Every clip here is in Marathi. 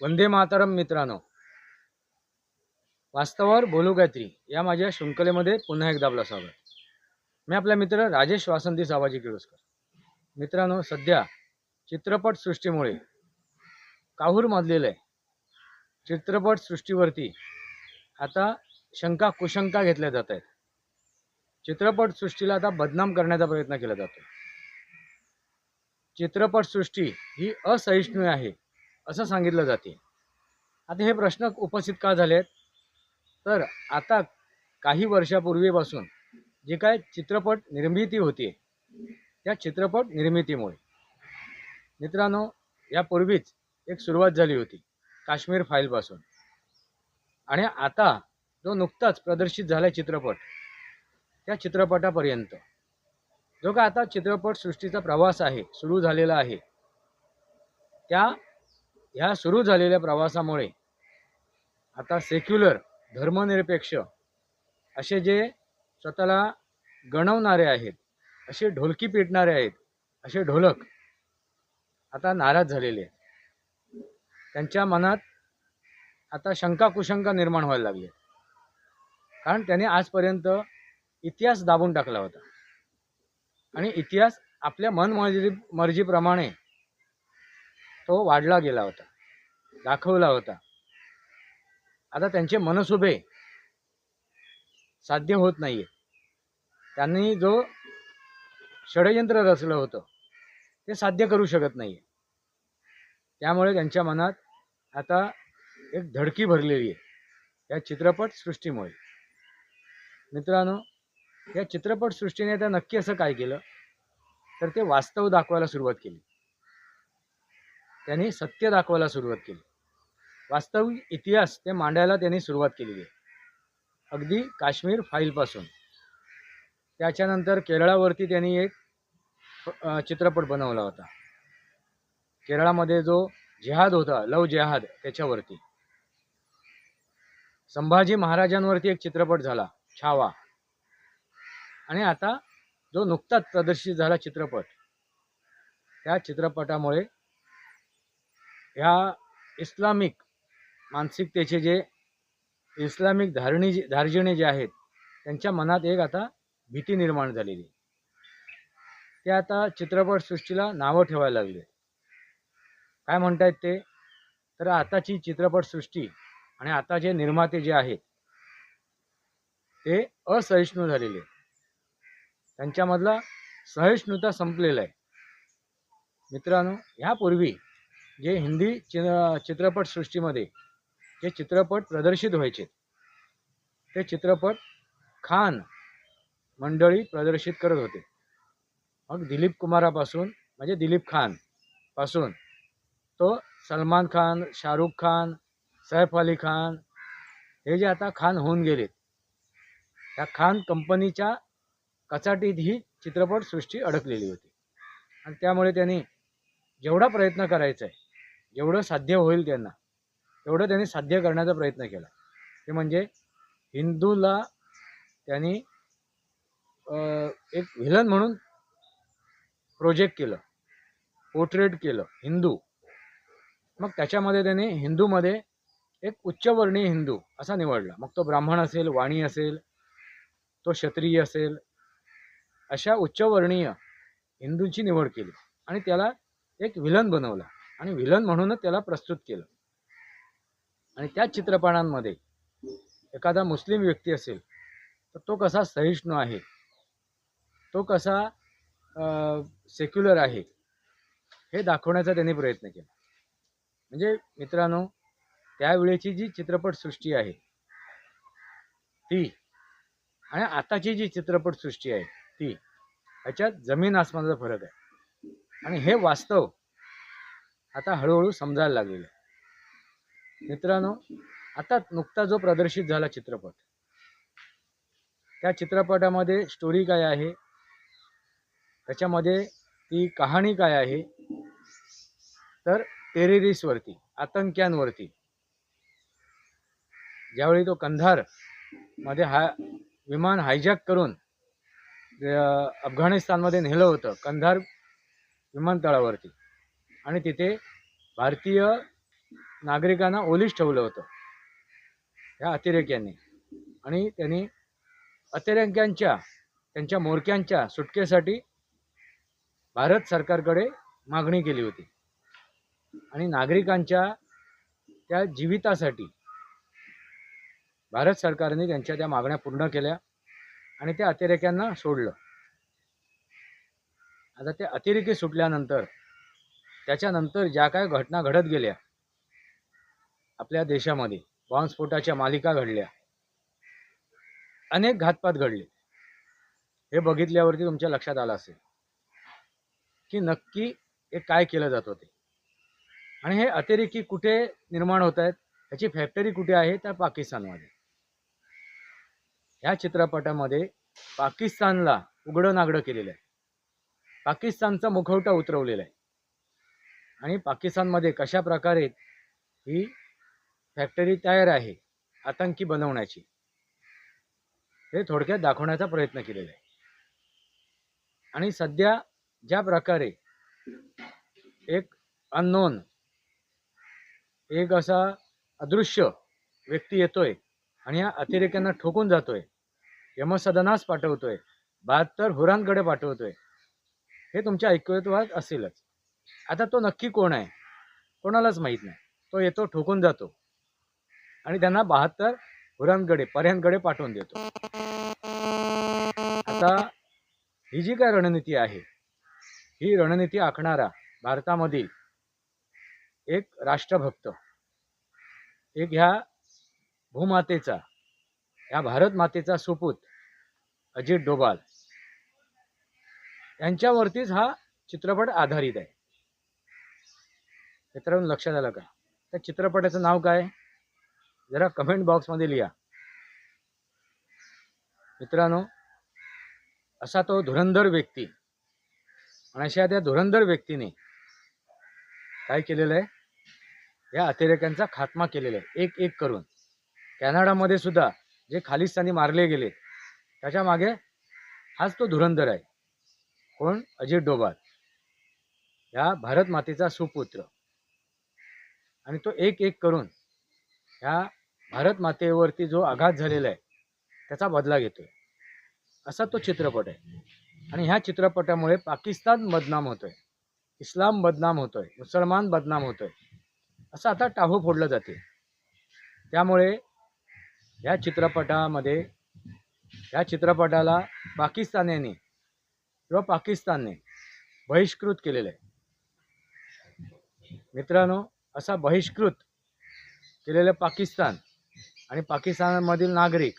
वंदे मातरम मित्रांनो. वास्तवावर बोलू गायत्री या माझ्या शृंखलेमध्ये पुन्हा एकदा आपला स्वागत. मी आपला मित्र राजेश वासंती सावाजी किळोस्कर मित्रांनो सध्या चित्रपटसृष्टीमुळे काहूर माजलेलं आहे चित्रपटसृष्टीवरती आता शंका कुशंका घेतल्या जात आहेत. चित्रपटसृष्टीला आता बदनाम करण्याचा प्रयत्न केला जातो चित्रपटसृष्टी ही असहिष्णू आहे. असं सांगितलं जाते. आता हे प्रश्न उपस्थित का झाले आहेत तर आता काही वर्षापूर्वीपासून जे काय चित्रपट निर्मिती होती त्या चित्रपट निर्मितीमुळे. मित्रांनो यापूर्वीच एक सुरुवात झाली होती काश्मीर फाईलपासून. आणि आता जो नुकताच प्रदर्शित झाला चित्रपट त्या चित्रपटापर्यंत. जो का आता चित्रपटसृष्टीचा प्रवास आहे सुरू झालेला आहे त्या ह्या सुरू झालेल्या प्रवासामुळे आता सेक्युलर धर्मनिरपेक्ष असे जे स्वतःला गणवणारे आहेत असे ढोलकी पेटणारे आहेत असे ढोलक आता नाराज झालेले आहेत. त्यांच्या मनात आता शंका कुशंका निर्माण व्हायला लागली कारण त्याने आजपर्यंत इतिहास दाबून टाकला होता. आणि इतिहास आपल्या मनमर्जी मर्जीप्रमाणे तो वाढला गेला होता दाखवला होता. आता त्यांचे मनसुभे साध्य होत नाहीये. त्यांनी जो षडयंत्र रचलं होतं ते साध्य करू शकत नाहीये. त्यामुळे त्यांच्या मनात आता एक धडकी भरलेली आहे या चित्रपट सृष्टीमुळे. मित्रांनो या चित्रपटसृष्टीने आता नक्की असं काय केलं? तर ते वास्तव दाखवायला सुरुवात केली. त्यांनी सत्य दाखवायला सुरुवात केली. वास्तविक इतिहास ते मांडायला त्यांनी सुरुवात केलेली आहे. अगदी काश्मीर फाईलपासून त्याच्यानंतर केरळावरती त्यांनी एक चित्रपट बनवला होता. केरळामध्ये जो जिहाद होता लव जिहाद त्याच्यावरती. संभाजी महाराजांवरती एक चित्रपट झाला छावा. आणि आता जो नुकताच प्रदर्शित झाला चित्रपट त्या चित्रपटामुळे ह्या इस्लामिक मानसिकतेचे जे इस्लामिक धारणी जे धार्जिणे जे आहेत त्यांच्या मनात एक आता भीती निर्माण झालेली. ते आता चित्रपटसृष्टीला नावं ठेवायला लागले. काय म्हणतायत ते? तर आताची चित्रपटसृष्टी आणि आता जे निर्माते जे आहेत ते असहिष्णू झालेले. त्यांच्यामधला सहिष्णुता संपलेला आहे. मित्रांनो ह्यापूर्वी जे हिंदी चि चित्रपटसृष्टीमध्ये जे चित्रपट प्रदर्शित व्हायचे. ते चित्रपट खान मंडळी प्रदर्शित करत होते. मग दिलीप कुमारापासून म्हणजे दिलीप खानपासून तो सलमान खान शाहरुख खान सैफ अली खान हे जे आता खान होऊन गेलेत त्या खान कंपनीच्या कचाटीत ही चित्रपटसृष्टी अडकलेली होती. आणि त्यामुळे त्यांनी जेवढा प्रयत्न करायचा आहे जेवढं साध्य होईल त्यांना. तेवढं त्यांनी साध्य करण्याचा प्रयत्न केला. ते म्हणजे हिंदूला त्यांनी एक व्हिलन म्हणून प्रोजेक्ट केलं. पोर्ट्रेट केलं. हिंदू. मग त्याच्यामध्ये त्याने हिंदूमध्ये एक उच्चवर्णीय हिंदू असा निवडला. मग तो ब्राह्मण असेल वाणी असेल तो क्षत्रिय असेल अशा उच्चवर्णीय हिंदूंची निवड केली. आणि त्याला एक विलन बनवला. आणि विलन म्हणूनच त्याला प्रस्तुत केलं. आणि त्या चित्रपटांमध्ये एखादा मुस्लिम व्यक्ती असेल तर तो कसा सहिष्णू आहे? तो कसा सेक्युलर आहे? हे दाखवण्याचा त्यांनी प्रयत्न केला. म्हणजे मित्रांनो त्यावेळेची जी चित्रपटसृष्टी आहे ती आणि आताची जी चित्रपटसृष्टी आहे ती ह्याच्यात जमीन आसमानाचा फरक आहे. आणि हे वास्तव आता हळूहळू समजायला लागलेलं मित्रांनो आता नुकता जो प्रदर्शित झाला चित्रपट त्या चित्रपटामध्ये स्टोरी काय आहे? त्याच्यामध्ये ती कहाणी काय आहे? तर टेररिस्टवरती आतंक्यांवरती. ज्यावेळी तो कंधारमध्ये हा विमान हायजॅक करून अफगाणिस्तानमध्ये नेलं होतं कंधार विमानतळावरती. आणि तिथे भारतीय नागरिकांना ओलीस ठेवलं होतं. ह्या अतिरेक्यांनी. आणि त्यांनी अतिरेक्यांच्या त्यांच्या मोरक्यांच्या सुटकेसाठी भारत सरकारकडे मागणी केली होती. आणि नागरिकांच्या त्या जीवितासाठी भारत सरकारने त्यांच्या त्या मागण्या पूर्ण केल्या आणि त्या अतिरेक्यांना सोडलं. आता ते अतिरेकी सुटल्यानंतर त्याच्यानंतर ज्या काय घटना घडत गेल्या आपल्या देशामध्ये बॉम्बस्फोटाच्या मालिका घडल्या. अनेक घातपात घडले. हे बघितल्यावरती तुमच्या लक्षात आलं असेल. की नक्की हे काय केलं जात होते. आणि हे अतिरेकी कुठे निर्माण होत आहेत? ह्याची फॅक्टरी कुठे आहे? तर पाकिस्तानमध्ये. ह्या चित्रपटामध्ये पाकिस्तानला उघडं नागडं केलेलं आहे. पाकिस्तानचा मुखवटा उतरवलेला आहे. आणि पाकिस्तानमध्ये कशा प्रकारे ही फॅक्टरी तयार आहे आतंकी बनवण्याची हे थोडक्यात दाखवण्याचा प्रयत्न केलेला आहे. आणि सध्या ज्या प्रकारे एक अननोन एक असा अदृश्य व्यक्ती येतोय आणि या अतिरेक्यांना ठोकून जातोय यमसदनास पाठवतोय बहात्तर हुरांकडे पाठवतोय हे तुमच्या ऐकत्वात असेलच. आता तो नक्की कोण आहे? कोणालाच माहीत नाही. तो येतो ठोकून जातो. आणि त्यांना बहात्तर हुरांकडे पर्यांकडे पाठवून देतो. आता ही जी काय रणनीती आहे ही रणनीती आखणारा भारतामधील एक राष्ट्रभक्त एक ह्या भूमातेचा ह्या भारत मातेचा सुपूत अजित डोभाल यांच्यावरतीच हा चित्रपट आधारित आहे. मित्रांनो लक्षात आलं का त्या चित्रपटाचं नाव काय? जरा कमेंट बॉक्समध्ये लिहा. मित्रांनो असा तो धुरंधर व्यक्ती आणि अशा त्या धुरंधर व्यक्तीने काय केलेलं आहे? या अतिरेक्यांचा खात्मा केलेला आहे. एक एक करून. कॅनडामध्ये सुद्धा जे खालिस्तानी मारले गेले त्याच्यामागे हाच तो धुरंधर आहे. कोण? अजित डोबाल या भारत मातेचा सुपुत्र. आणि तो एक एक करून ह्या भारत मातेवरती जो आघात झालेला आहे त्याचा बदला घेतोय. असा तो चित्रपट आहे. आणि ह्या चित्रपटामुळे पाकिस्तान बदनाम होतोय इस्लाम बदनाम होतोय मुसलमान बदनाम होतोय असं आता टाहो फोडलं जाते. त्यामुळे ह्या चित्रपटामध्ये ह्या चित्रपटाला पाकिस्तान्यांनी किंवा पाकिस्तानने बहिष्कृत केलेलं आहे. मित्रांनो असा बहिष्कृत केलेलं पाकिस्तान आणि पाकिस्तानमधील नागरिक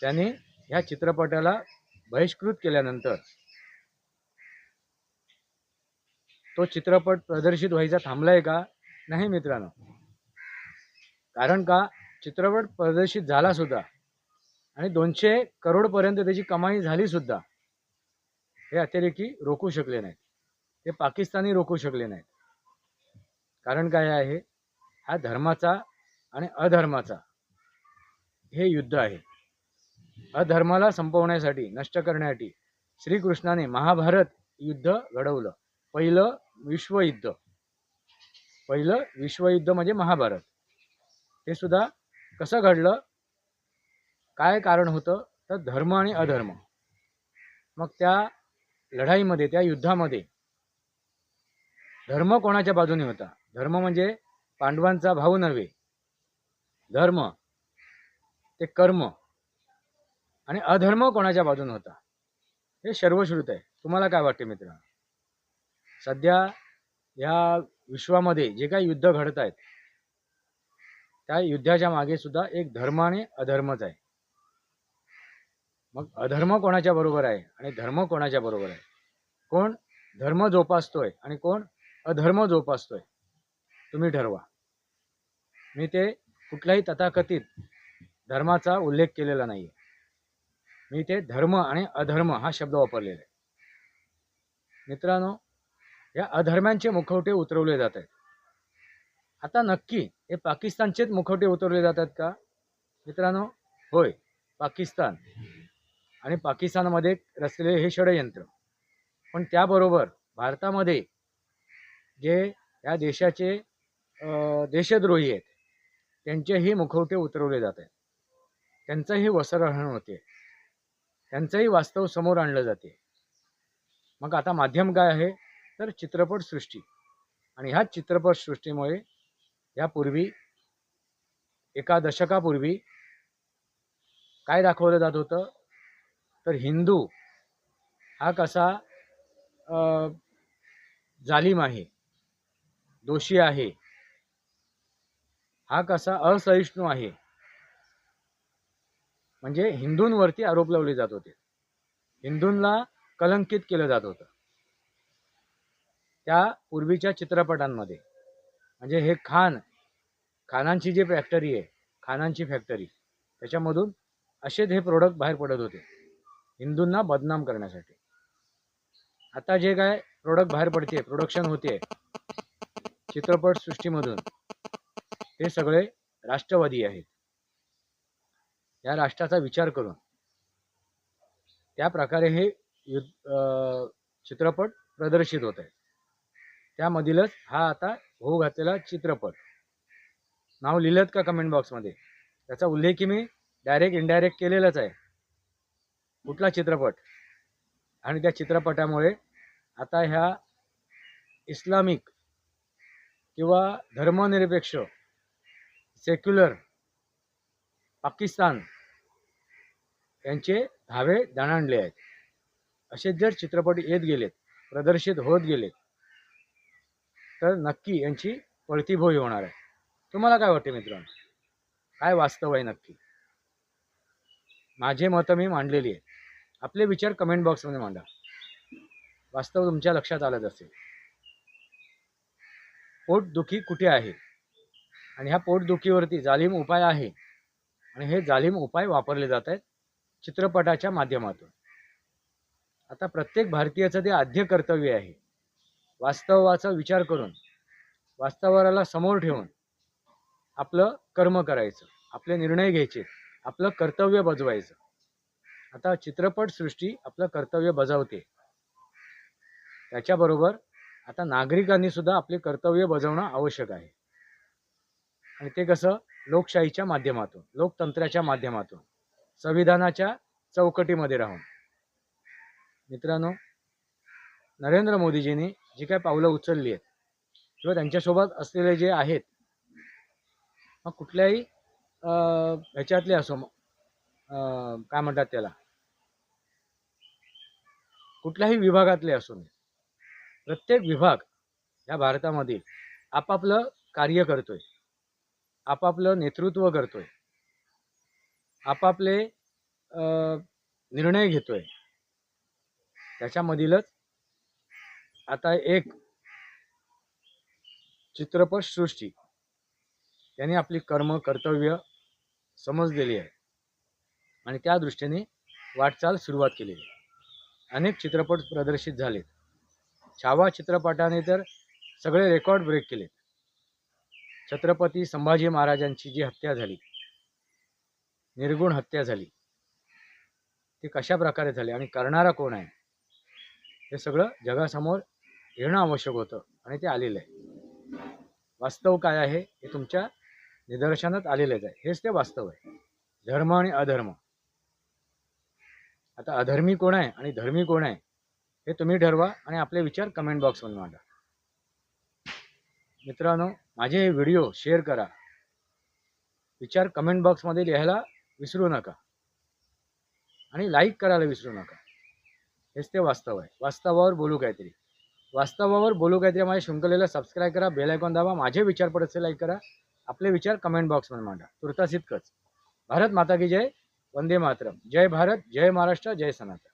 त्यांनी ह्या चित्रपटाला बहिष्कृत केल्यानंतर तो चित्रपट प्रदर्शित व्हायचा थांबलाय का? नाही मित्रांनो. कारण का? चित्रपट प्रदर्शित झाला सुद्धा आणि दोनशे करोडपर्यंत त्याची कमाई झाली सुद्धा हे अतिरेकी रोखू शकले नाहीत. ते पाकिस्तानी रोखू शकले नाहीत. कारण काय आहे? हा धर्माचा आणि अधर्माचा हे युद्ध आहे. अधर्माला संपवण्यासाठी नष्ट करण्यासाठी श्रीकृष्णाने महाभारत युद्ध घडवलं. पहिलं विश्वयुद्ध. पहिलं विश्वयुद्ध म्हणजे महाभारत. हे सुद्धा कसं घडलं? काय कारण होतं? तर धर्म आणि अधर्म. मग त्या लढाईमध्ये त्या युद्धामध्ये धर्म कोणाच्या बाजूने होता? धर्म म्हणजे पांडवांचा भाऊ नव्हे. धर्म ते कर्म आणि अधर्म कोणाच्या बाजूने होता? हे सर्वश्रुत आहे. तुम्हाला काय वाटते मित्र? सध्या या विश्वामध्ये जे काही युद्ध घडत आहेत त्या युद्धाच्या मागे सुद्धा एक धर्म आणि अधर्मच आहे. मग अधर्म कोणाच्या बरोबर आहे आणि धर्म कोणाच्या बरोबर आहे? कोण धर्म जोपासतोय आणि कोण अधर्म जोपासतोय? तुम्ही ठरवा. मी ते कुठल्याही तथाकथित धर्माचा उल्लेख केलेला नाही मी ते धर्म आणि अधर्म हा शब्द वापरलेला आहे. मित्रांनो या अधर्मांचे मुखवटे उतरवले जात आहेत. आता नक्की हे पाकिस्तानचेच मुखवटे उतरवले जातात का? मित्रांनो होय पाकिस्तान. आणि पाकिस्तानमध्ये रचलेले हे षडयंत्र. पण त्याबरोबर भारतामध्ये जे या देशाचे देशद्रोही आहेत. त्यांचेही मुखवटे उतरवले जात आहेत. त्यांचंही वसरहण होते. त्यांचंही वास्तव समोर आणलं जाते. मग आता माध्यम काय आहे? तर चित्रपटसृष्टी आणि ह्या चित्रपटसृष्टीमुळे यापूर्वी एका दशकापूर्वी काय दाखवलं जात होतं? तर हिंदू हा कसा जालिम आहे दोषी आहे हा कसा असहिष्णू आहे. म्हणजे हिंदूंवरती आरोप लावले जात होते. हिंदूंना कलंकित केलं जात होतं. त्या पूर्वीच्या चित्रपटांमध्ये. म्हणजे हे खान खानांची जी फॅक्टरी आहे खानांची फॅक्टरी त्याच्यामधून असेच हे प्रोडक्ट बाहेर पडत होते. हिंदूंना बदनाम करण्यासाठी. आता जे काय प्रोडक्ट बाहेर पडते प्रोडक्शन होते चित्रपट सृष्टीमधून हे सगळे राष्ट्रवादी आहेत. या राष्ट्राचा विचार करून त्या प्रकारे हे युद्ध चित्रपट प्रदर्शित होत आहे त्यामधीलच हा आता होऊ घातलेला चित्रपट. नाव लिहिलं का कमेंट बॉक्समध्ये त्याचा उल्लेखही मी डायरेक्ट इनडायरेक्ट केलेलाच आहे. कुठला चित्रपट? आणि त्या चित्रपटामुळे आता ह्या इस्लामिक किंवा धर्मनिरपेक्ष सेक्युलर. पाकिस्तान. यांचे धावे दणाणले आहेत. असे जर चित्रपट येत गेलेत प्रदर्शित होत गेलेत तर नक्की यांची पळतीभोई होणार आहे. तुम्हाला काय वाटते मित्रांनो? काय वास्तव आहे नक्की? माझे मतं मी मांडलेली आहे आपले विचार कमेंट बॉक्समध्ये मांडा. वास्तव तुमच्या लक्षात आलंच असेल. पोटदुखी कुठे आहे? आणि ह्या पोटदुखीवरती जालिम उपाय आहे. आणि हे जालिम उपाय वापरले जात आहेत चित्रपटाच्या माध्यमातून. आता प्रत्येक भारतीयाचं ते आद्य कर्तव्य आहे. वास्तवाचा विचार करून वास्तवाला समोर ठेवून आपलं कर्म करायचं आपले निर्णय घ्यायचे आपलं कर्तव्य बजवायचं. आता चित्रपटसृष्टी आपलं कर्तव्य बजावते. त्याच्याबरोबर आता नागरिकांनी सुद्धा आपले कर्तव्य बजावणं आवश्यक आहे. आणि ते कसं? लोकशाहीच्या माध्यमातून लोकतंत्राच्या माध्यमातून संविधानाच्या चौकटीमध्ये राहून. मित्रांनो नरेंद्र मोदीजींनी जी काय पावलं उचलली आहेत किंवा त्यांच्यासोबत असलेले जे आहेत मग कुठल्याही ह्याच्यातले असो काय म्हणतात त्याला? कुठल्याही विभागातले असो प्रत्येक विभाग या भारतामध्ये आपापलं कार्य करतोय. आपापलं नेतृत्व करतोय. आपापले अं, निर्णय घेतोय. त्याच्यामधीलच आता एक चित्रपट सृष्टी त्यांनी आपली कर्म कर्तव्य समजलेली आहे. आणि त्या दृष्टीने वाटचाल सुरुवात केलेली आहे. अनेक चित्रपट प्रदर्शित झालेत. छावा चित्रपटाने तर सगळे रेकॉर्ड ब्रेक केलेत. छत्रपती संभाजी महाराजांची जी हत्या झाली निर्गुण हत्या झाली ती कशा प्रकारे झाली आणि करणारा कोण आहे? हे सगळं जगासमोर येणं आवश्यक होतं आणि ते आलेलं आहे. वास्तव काय आहे हे तुमच्या निदर्शनात आलेलंच आहे. हेच ते वास्तव आहे. धर्म आणि अधर्म. आता अधर्मी कोण आहे आणि धर्मी कोण आहे हे तुम्ही ठरवा आणि आपले विचार कमेंट बॉक्समध्ये मांडा. मित्रांनो माझे हे व्हिडिओ शेअर करा. विचार कमेंट बॉक्समध्ये लिहायला विसरू नका. आणि लाईक करायला विसरू नका. हेच ते वास्तव आहे. वास्तवावर बोलू काहीतरी. वास्तवावर बोलू काहीतरी माझ्या शृंखलेला सबस्क्राईब करा बेल आयकॉन दाबा माझे विचार पडत लाईक करा. आपले विचार कमेंट बॉक्समध्ये मांडा. तुर्तास इतकंच. भारत माता की जय. वंदे मातरम. जय भारत जय महाराष्ट्र जय सनातन.